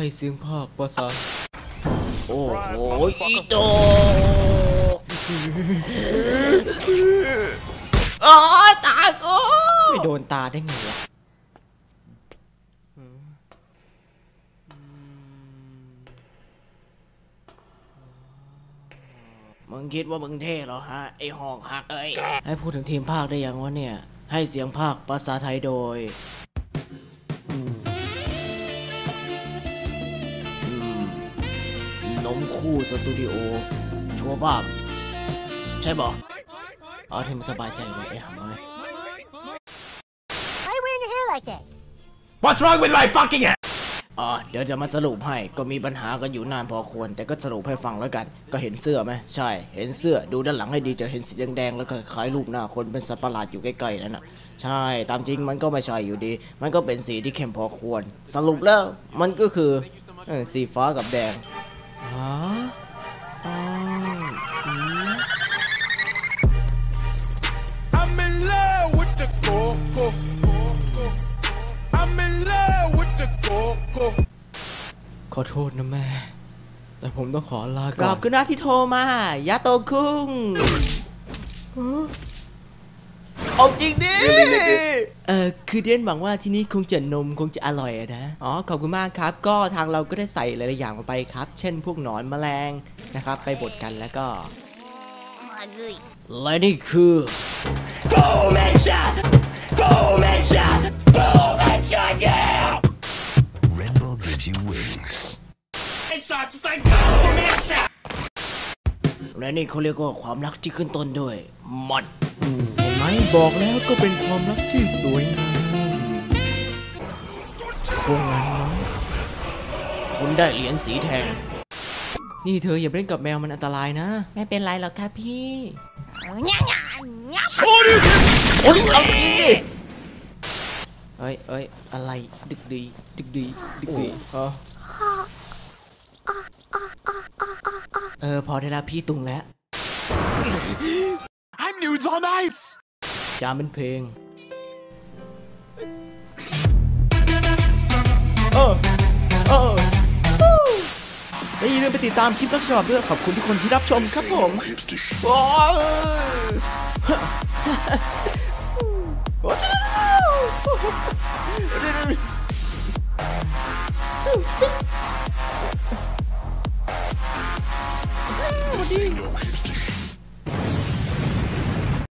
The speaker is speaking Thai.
ให้เสียงภาคภาษาโอ้โหอีโตอ๋อตากูไม่โดนตาได้ไงวะมึงคิดว่ามึงเท่เหรอฮะ ไอหอกหักเอ้ยให้พูดถึงทีมภาคได้ยังวะเนี่ย ให้เสียงภาคภาษาไทยโดย นมคู่สตูดิโอ ชัวร์ภาพใช่บอกเอาที่มันสบายใจเลยไอ้หำเลย Why are you wearing your hair like that? What's wrong with my fucking head? อ๋อเดี๋ยวจะมาสรุปให้ก็มีปัญหากันอยู่นานพอควร แต่ก็สรุปให้ฟังแล้วกัน ก็เห็นเสื้อไหมใช่ เห็นเสื้อดูด้านหลังให้ดีจะเห็นสีแดงๆแล้วก็คล้ายรูปหน้าคนเป็นสัตว์ประหลาดอยู่ใกล้ๆนั่นน่ะใช่ ตามจริงมันก็ไม่ใช่อยู่ดี มันก็เป็นสีที่เข้มพอควร สรุปแล้วมันก็คือเออสีฟ้ากับแดง I'm in love with the coco. ขอโทษนะแม่ แต่ผมต้องขอลาขก่ออนบคุณนะที่โทรมา ยาโตคุงเอาจริงดิ เออคือเดนหวังว่าที่นี่คงจะนมคงจะอร่อยอะนะ อ๋อ ขอบคุณมากครับ ก็ทางเราก็ได้ใส่หลายๆอย่างลงไปครับ เช่นพวกหนอนแมลงนะครับ ไปบดกันแล้วก็และนี่คือ Boom headshot. Boom headshot. Boom headshot. Yeah. Red Bull gives you wings. Headshot. Just like boom headshot. และนี่เขาเรียกว่าความรักที่ขึ้นต้นด้วยมันเห็นไหมบอกแล้วก็เป็นความรักที่สวยงามคงงั้นมั้งคุณได้เหรียญสีแทนนี่เธออย่าเล่นกับแมวมันอันตรายนะ ไม่เป็นไรหรอกครับพี่โอ้ยเอาจริงดิ อ้ยเอ้ยอะไรดึกดีดึกดีดึกดีเออเออพอได้แล้วพี่ตุงแล้ว I'm nudes on ice. จามเป็นเพลงเออเออและอย่าลืมไปติดตามคลิปต้นฉบับด้วยขอบคุณทุกคนที่รับชมครับผมโอ้ย do.